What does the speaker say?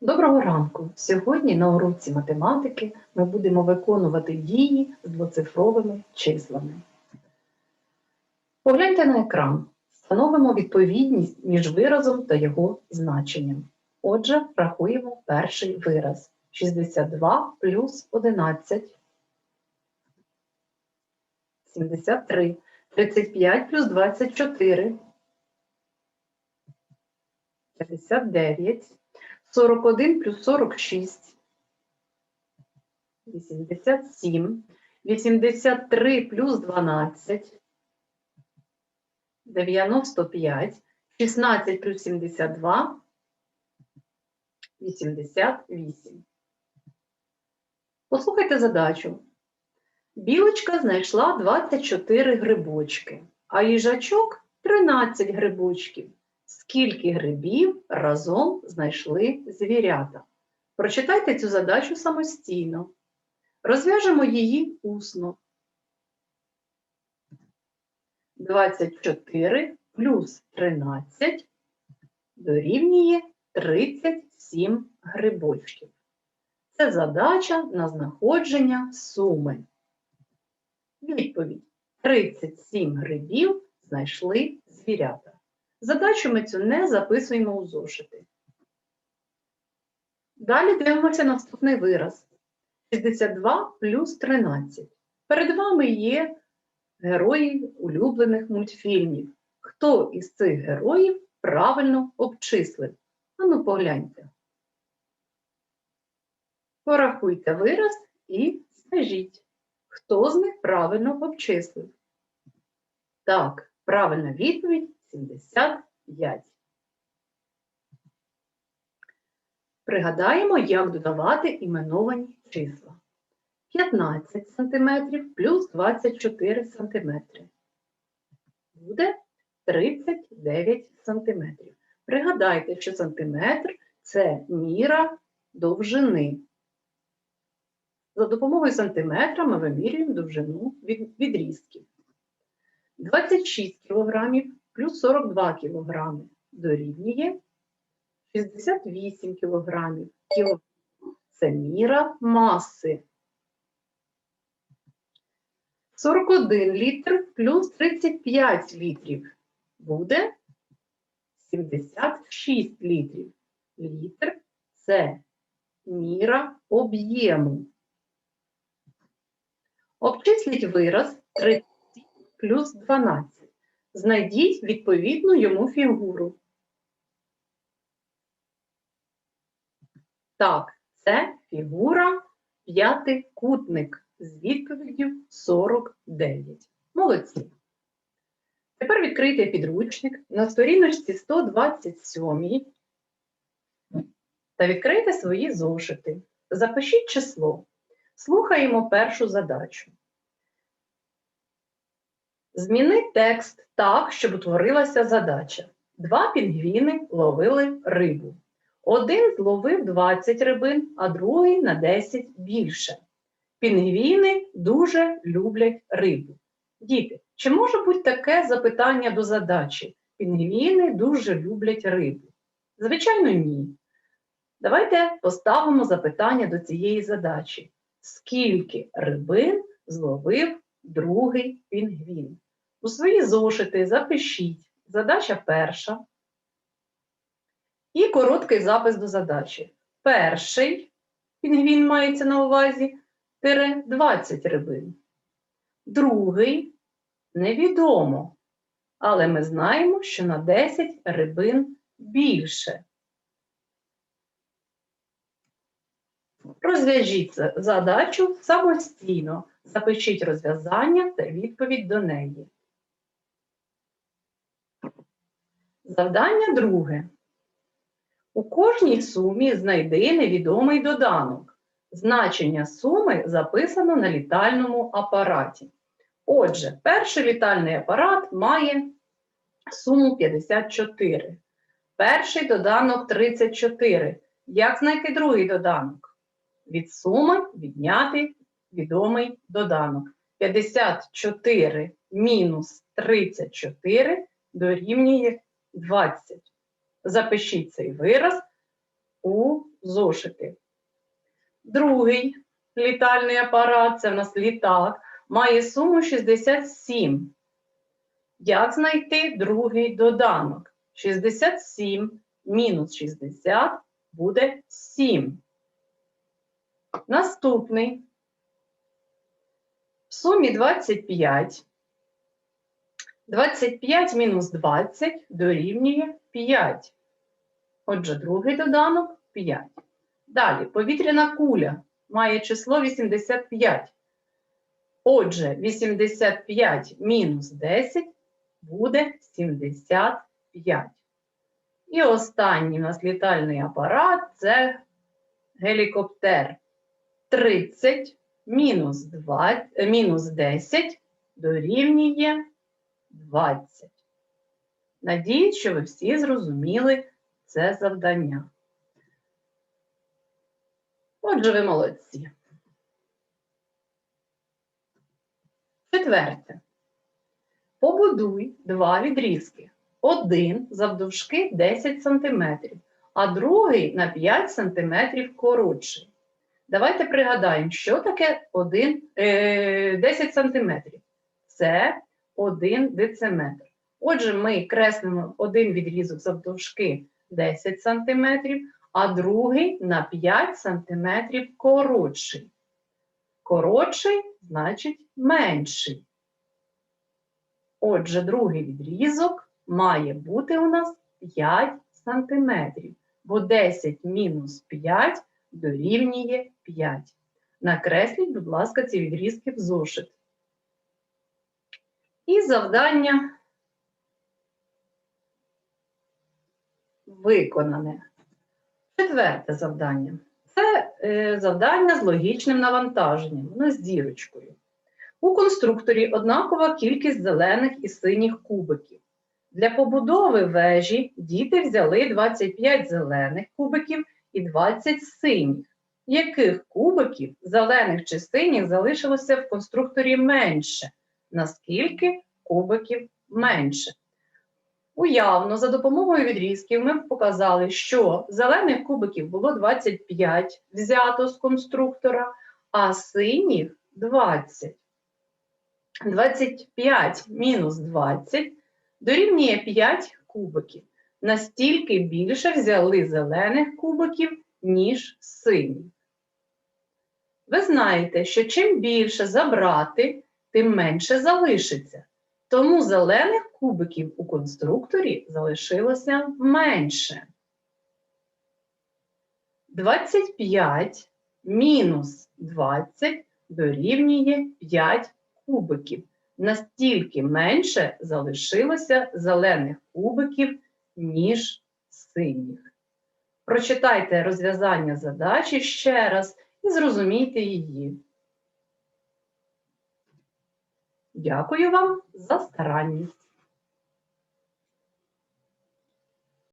Доброго ранку! Сьогодні на уроці математики ми будемо виконувати дії з двоцифровими числами. Погляньте на екран. Встановимо відповідність між виразом та його значенням. Отже, рахуємо перший вираз. 62 плюс 11. 73. 35 плюс 24. 59. 41 плюс 46. 87. 83 плюс 12. 95. 16 плюс 72. 88. Послухайте задачу. Білочка знайшла 24 грибочки, а їжачок 13 грибочків. Скільки грибів разом знайшли звірята? Прочитайте цю задачу самостійно. Розв'яжемо її усно. 24 плюс 13 дорівнює 37 грибочків. Це задача на знаходження суми. Відповідь: 37 грибів знайшли звірята. Задачу ми цю не записуємо у зошити. Далі дивимося наступний вираз. 62 плюс 13. Перед вами є герої улюблених мультфільмів. Хто із цих героїв правильно обчислив? Ану погляньте. Порахуйте вираз і скажіть, хто з них правильно обчислив. Так, правильна відповідь 75. Пригадаємо, як додавати іменовані числа. 15 см плюс 24 см. Буде 39 см. Пригадайте, що сантиметр це міра довжини. За допомогою сантиметра ми вимірюємо довжину від відрізків. 26 кг плюс 42 кг дорівнює 68 кг. Кілограм – це міра маси. 41 літр плюс 35 літрів буде 76 літрів. Літр – це міра об'єму. Обчисліть вираз 30 плюс 12. Знайдіть відповідну йому фігуру. Так, це фігура п'ятикутник з відповіддю 49. Молодці. Тепер відкрийте підручник на сторіночці 127 та відкрийте свої зошити. Запишіть число. Слухаємо першу задачу. Зміни текст так, щоб утворилася задача. Два пінгвіни ловили рибу. Один зловив 20 рибин, а другий на 10 більше. Пінгвіни дуже люблять рибу. Діти, чи може бути таке запитання до задачі? Пінгвіни дуже люблять рибу? Звичайно, ні. Давайте поставимо запитання до цієї задачі. Скільки рибин зловив другий пінгвін? У свої зошити запишіть задача перша і короткий запис до задачі. Перший пінгвін мається на увазі тире 20 рибин. Другий невідомо, але ми знаємо, що на 10 рибин більше. Розв'яжіть задачу самостійно. Запишіть розв'язання та відповідь до неї. Завдання друге. У кожній сумі знайди невідомий доданок. Значення суми записано на літальному апараті. Отже, перший літальний апарат має суму 54. Перший доданок 34. Як знайти другий доданок? Від суми відняти відомий доданок. 54 мінус 34 дорівнює 20. Запишіть цей вираз у зошити. Другий літальний апарат, це в нас літак, має суму 67. Як знайти другий доданок? 67 мінус 60 буде 7. Наступний. В сумі 25. 25 мінус 20 дорівнює 5. Отже, другий доданок 5. Далі, повітряна куля має число 85. Отже, 85 мінус 10 буде 75. І останній у нас літальний апарат це гелікоптер. 30 мінус 20, е, мінус 10 дорівнює 20. Надіюсь, що ви всі зрозуміли це завдання. Отже, ви молодці. Четверте. Побудуй два відрізки. Один завдовжки 10 см, а другий на 5 см коротший. Давайте пригадаємо, що таке один, е, 10 см. Це 1 дециметр. Отже, ми креслимо один відрізок завдовжки 10 см, а другий на 5 см коротший. Коротший значить менший. Отже, другий відрізок має бути у нас 5 см, бо 10 мінус 5 дорівнює 5. Накресліть, будь ласка, ці відрізки в зошит. І завдання виконане. Четверте завдання. Це е, завдання з логічним навантаженням, воно з дірочкою. У конструкторі однакова кількість зелених і синіх кубиків. Для побудови вежі діти взяли 25 зелених кубиків і 20 синіх. Яких кубиків, зелених чи синіх, залишилося в конструкторі менше? Наскільки кубиків менше? Уявно, за допомогою відрізків ми показали, що зелених кубиків було 25 взято з конструктора, а синіх 20. 25 мінус 20 дорівнює 5 кубиків. Настільки більше взяли зелених кубиків, ніж синіх. Ви знаєте, що чим більше забрати, тим менше залишиться. Тому зелених кубиків у конструкторі залишилося менше. 25 мінус 20 дорівнює 5 кубиків. Настільки менше залишилося зелених кубиків, ніж синіх. Прочитайте розв'язання задачі ще раз і зрозумійте її. Дякую вам за старанність.